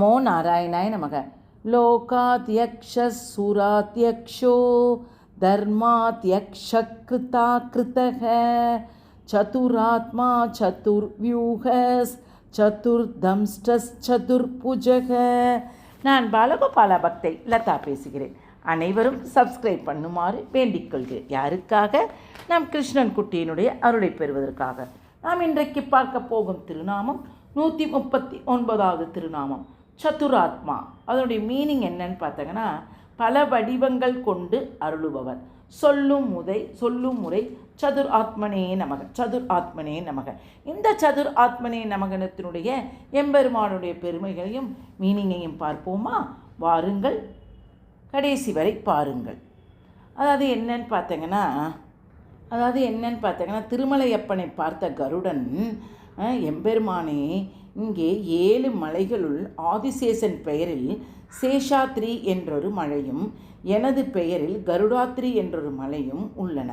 நமோ நாராயணாய நமக. லோகாத்யக்ஷூராத்யக்ஷோ தர்மாத்யக்ஷகிருதா கிருத்தக சதுராத்மா சதுர்வியூகஸ் சதுர்தம்ஸ்டஸ் சதுர்புஜக நான் பாலகோபால பக்தை லதா பேசுகிறேன். அனைவரும் சப்ஸ்கிரைப் பண்ணுமாறு வேண்டிக் கொள்கிறேன். யாருக்காக? நாம் கிருஷ்ணன் குட்டியினுடைய அருளை பெறுவதற்காக. நாம் இன்றைக்கு பார்க்க போகும் திருநாமம் நூற்றி முப்பத்தி ஒன்பதாவது திருநாமம். சதுராத்மா. அதனுடைய மீனிங் என்னன்னு பார்த்தீங்கன்னா பல வடிவங்கள் கொண்டு அருளுபவர். சொல்லும் முதை சொல்லும் முறை சதுர் ஆத்மனே நமக சதுர் ஆத்மனே நமக. இந்த சதுர் ஆத்மனே நமகனத்தினுடைய எம்பெருமானுடைய பெருமைகளையும் மீனிங்கையும் பார்ப்போமா? வாருங்கள். கடைசி வரை பாருங்கள். அதாவது என்னன்னு பார்த்தீங்கன்னா அதாவது என்னன்னு பார்த்தீங்கன்னா திருமலையப்பனை பார்த்த கருடன் எம்பெருமானே இங்கே ஏழு மலைகளுள் ஆதிசேஷன் பெயரில் சேஷாத்ரி என்றொரு மலையும் எனது பெயரில் கருடாத்ரி என்றொரு மலையும் உள்ளன.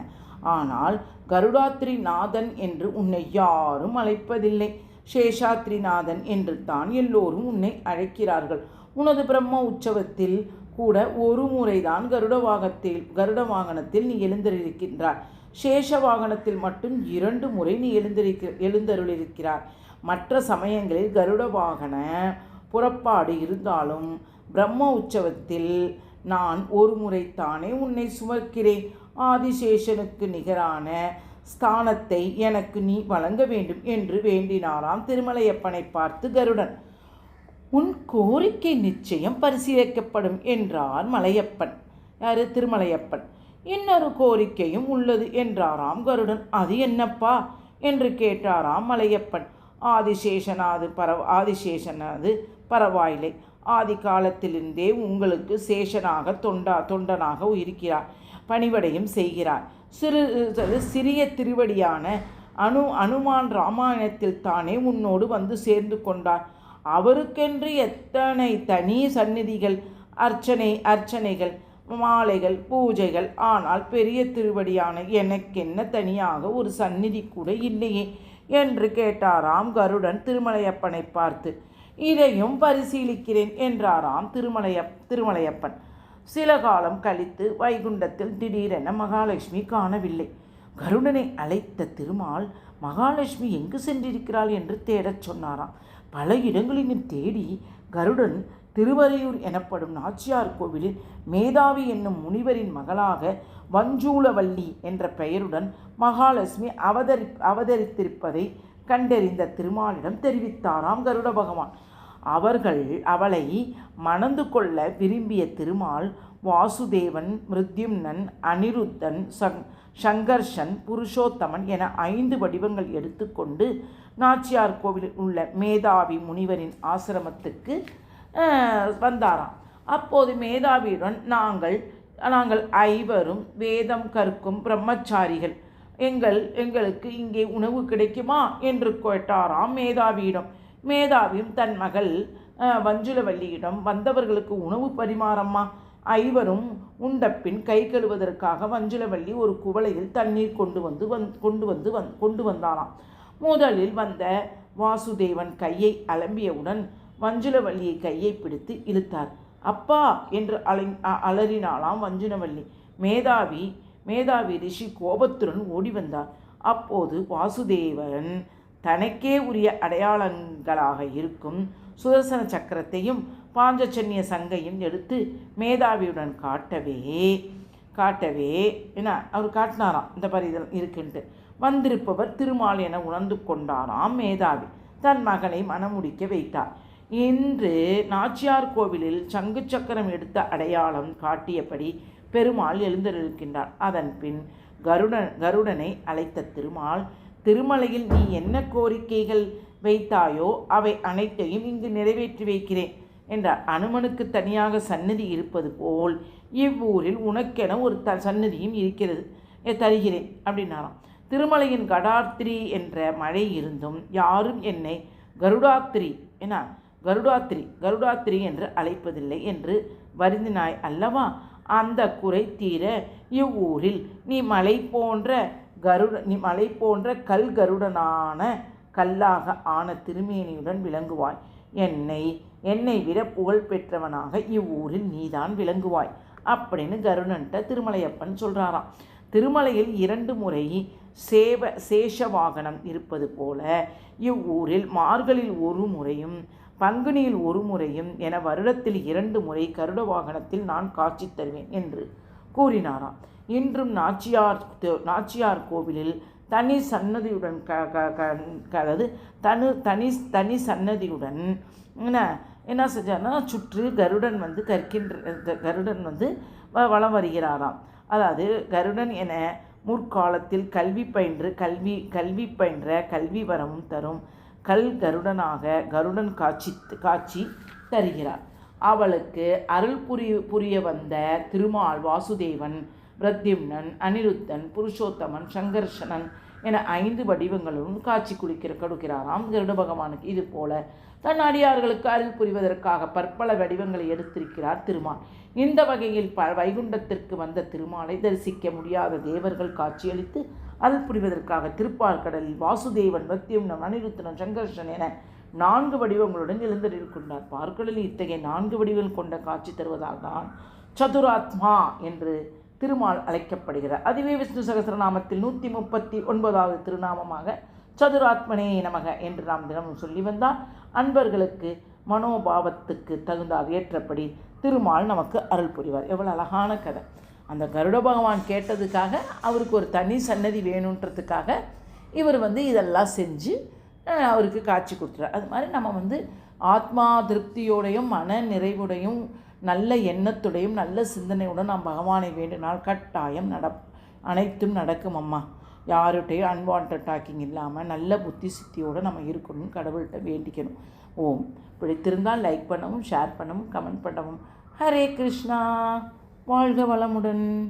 ஆனால் கருடாத்ரி நாதன் என்று உன்னை யாரும் அழைப்பதில்லை. சேஷாத்ரிநாதன் என்று தான் எல்லோரும் உன்னை அழைக்கிறார்கள். உனது பிரம்ம உற்சவத்தில் கூட ஒரு முறைதான் கருட வாகத்தில் கருட வாகனத்தில் நீ எழுந்திருக்கின்றாய் சேஷ வாகனத்தில் மட்டும் இரண்டு முறை நீ எழுந்திருக்க எழுந்தருளிருக்கிறார் மற்ற சமயங்களில் கருட வாகன புறப்பாடு இருந்தாலும் பிரம்ம உற்சவத்தில் நான் ஒரு முறைத்தானே உன்னை சுமக்கிறேன். ஆதிசேஷனுக்கு நிகரான ஸ்தானத்தை எனக்கு நீ வழங்க வேண்டும் என்று வேண்டினாராம் திருமலையப்பனை பார்த்து கருடன். உன் கோரிக்கை நிச்சயம் பரிசீலிக்கப்படும் என்றார் மலையப்பன். யாரு? திருமலையப்பன். இன்னொரு கோரிக்கையும் உள்ளது என்றாராம் கருடன். அது என்னப்பா? என்று கேட்டாராம் மலையப்பன். ஆதிசேஷனாது பரவ ஆதிசேஷனாது பரவாயில்லை. ஆதி காலத்திலிருந்தே உங்களுக்கு சேஷனாக தொண்டா தொண்டனாக இருக்கிறார் பணிவடையும் செய்கிறார். சிறு சிறிய திருவடியான அனு அனுமான் ராமாயணத்தில் தானே உன்னோடு வந்து சேர்ந்து கொண்டார். அவருக்கென்று எத்தனை தனி சந்நிதிகள்? அர்ச்சனை அர்ச்சனைகள் மாலைகள் பூஜைகள். ஆனால் பெரிய திருவடியான எனக்கென்ன தனியாக ஒரு சந்நிதி கூட இல்லையே என்று கேட்டாராம் கருடன் திருமலையப்பனை பார்த்து. இதையும் பரிசீலிக்கிறேன் என்றாராம் திருமலைய திருமலையப்பன். சில காலம் கழித்து வைகுண்டத்தில் திடீரென மகாலட்சுமி காணவில்லை. கருடனை அழைத்த திருமால் மகாலட்சுமி எங்கு சென்றிருக்கிறாள் என்று தேடச் சொன்னாராம். பல இடங்களிலும் தேடி கருடன் திருவரையூர் எனப்படும் நாச்சியார் கோவிலில் மேதாவி என்னும் முனிவரின் மகளாக வஞ்சூலவல்லி என்ற பெயருடன் மகாலட்சுமி அவதரி அவதரித்திருப்பதை கண்டறிந்த திருமாலிடம் தெரிவித்தாராம் கருட பகவான். அவர்கள் அவளை மணந்து கொள்ள விரும்பிய திருமால் வாசுதேவன் மிருத்யும்னன் அனிருத்தன் சங் சங்கர்ஷன் புருஷோத்தமன் என ஐந்து வடிவங்கள் எடுத்துக்கொண்டு நாச்சியார் கோவிலில் உள்ள மேதாவி முனிவரின் ஆசிரமத்துக்கு வந்தாராம். அப்போது மேதாவியுடன் நாங்கள் நாங்கள் ஐவரும் வேதம் கற்கும் பிரம்மச்சாரிகள் எங்கள் எங்களுக்கு இங்கே உணவு கிடைக்குமா? என்று கேட்டாராம் மேதாவியிடம். மேதாவியும் தன் மகள் வஞ்சுலவல்லியிடம் வந்தவர்களுக்கு உணவு பரிமாறம்மா? ஐவரும் உண்டப்பின் கை கழுவதற்காக வஞ்சிலவள்ளி ஒரு குவளையில் தண்ணீர் கொண்டு வந்து வந் கொண்டு வந்து வந் கொண்டு வந்தானாம் முதலில் வந்த வாசுதேவன் கையை அலம்பியவுடன் வஞ்சுலவல்லியை கையை பிடித்து இழுத்தார். அப்பா என்று அலை அ- அலறினாளாம் வஞ்சுனவல்லி. மேதாவி மேதாவி ரிஷி கோபத்துடன் ஓடி வந்தார். அப்போது வாசுதேவன் தனக்கே உரிய அடையாளங்களாக இருக்கும் சுதர்சன சக்கரத்தையும் பாஞ்சச்சன்னிய சங்கையும் எடுத்து மேதாவியுடன் காட்டவே காட்டவே என்ன? அவர் காட்டினாராம். இந்த மாதிரி இதில் இருக்குன்ட்டு. வந்திருப்பவர் திருமால் என உணர்ந்து கொண்டாராம் மேதாவி. தன் மகனை மணமுடிக்க வைத்தார். இன்று நாச்சியார் கோவிலில் சங்கு சக்கரம் எடுத்த அடையாளம் காட்டியபடி பெருமாள் எழுந்திருக்கின்றார் அதன் பின் கருடன் கருடனை அழைத்த திருமால் திருமலையில் நீ என்ன கோரிக்கைகள் வைத்தாயோ அவை அனைத்தையும் இங்கு நிறைவேற்றி வைக்கிறேன் என்றார். அனுமனுக்கு தனியாக சந்நிதி இருப்பது போல் இவ்வூரில் உனக்கென ஒரு த சந்நிதியும் இருக்கிறது தருகிறேன் அப்படின்னாராம். திருமலையின் கடாத்திரி என்ற மழை இருந்தும் யாரும் என்னை கருடாத்திரி என்ன கருடாத்திரி கருடாத்திரி என்று அழைப்பதில்லை என்று வருந்தினாய் அல்லவா? அந்த குறை தீர இவ்வூரில் நீ மலை போன்ற கருட மலை போன்ற கல் கருடனான கல்லாக ஆன திருமேனியுடன் விளங்குவாய். என்னை என்னை விட புகழ் பெற்றவனாக இவ்வூரில் நீதான் விளங்குவாய் அப்படின்னு கருடன்ட்ட திருமலையப்பன் சொல்கிறாராம் திருமலையில் இரண்டு முறை சேவ சேஷ வாகனம் இருப்பது போல இவ்வூரில் மார்கழில் ஒரு முறையும் பங்குனியில் ஒரு முறையும் என வருடத்தில் இரண்டு முறை கருட வாகனத்தில் நான் காட்சி தருவேன் என்று கூறினாராம். இன்றும் நாச்சியார் நாச்சியார் கோவிலில் தனி சன்னதியுடன் க க க அதாவது தனு தனி தனி சன்னதியுடன் என்ன என்ன செஞ்சார்னா சுற்று கருடன் வந்து கற்கின்ற கருடன் வந்து வ- வலம் வருகிறாராம். அதாவது கருடன் என முற்காலத்தில் கல்வி பயின்று கல்வி கல்வி பயின்ற கல்வி வரமும் தரும் கல் கருடனாக கருடன் காட்சி காட்சி தருகிறார். அவளுக்கு அருள் புரிய புரிய வந்த திருமால் வாசுதேவன் பிரத்யும்னன் அனிருத்தன் புருஷோத்தமன் சங்கர்ஷனன் என ஐந்து வடிவங்களும் காட்சி குடிக்கிற கொடுக்கிறாராம் கருட பகவானுக்கு. இது போல தன் அடியார்களுக்கு அருள் புரிவதற்காக பற்பல வடிவங்களை எடுத்திருக்கிறார் திருமால். இந்த வகையில் ப வைகுண்டத்திற்கு வந்த திருமாலை தரிசிக்க முடியாத தேவர்கள் காட்சியளித்து அருள் புரிவதற்காக திருப்பார்கடலில் வாசுதேவன் பிரத்யும்னன் அனிருத்தனம் சங்கர்ஷன் என நான்கு வடிவங்களுடன் எழுந்தருளிருக்கின்றார் பார்க்கடலில் இத்தகைய நான்கு வடிவங்கள் கொண்ட காட்சி தருவதால் தான் சதுராத்மா என்று திருமால் அழைக்கப்படுகிறார். அதுவே விஷ்ணு சகசரநாமத்தில் நூற்றி முப்பத்தி ஒன்பதாவது திருநாமமாக சதுராத்மனே நமக என்று நாம் தினமும் சொல்லி வந்தால் அன்பர்களுக்கு மனோபாவத்துக்கு தகுந்தால் ஏற்றபடி திருமால் நமக்கு அருள் புரிவார். எவ்வளோ அழகான கதை. அந்த கருட பகவான் கேட்டதுக்காக அவருக்கு ஒரு தனி சன்னதி வேணுன்றதுக்காக இவர் வந்து இதெல்லாம் செஞ்சு அவருக்கு காட்சி கொடுத்துறார். அது மாதிரி நம்ம வந்து ஆத்மா திருப்தியோடையும் மன நிறைவுடையும் நல்ல எண்ணத்துடையும் நல்ல சிந்தனையுடன் நாம் பகவானை வேண்டினால் கட்டாயம் நட அனைத்தும் நடக்கும் அம்மா. யார்கிட்டையும் அன்வான்ட் டாக்கிங் இல்லாமல் நல்ல புத்தி சித்தியோடு நம்ம இருக்கணும்னு கடவுள்கிட்ட வேண்டிக்கணும். ஓம். பிடித்திருந்தால் லைக் பண்ணவும் ஷேர் பண்ணவும் கமெண்ட் பண்ணவும். ஹரே கிருஷ்ணா. வாழ்க வளமுடன்.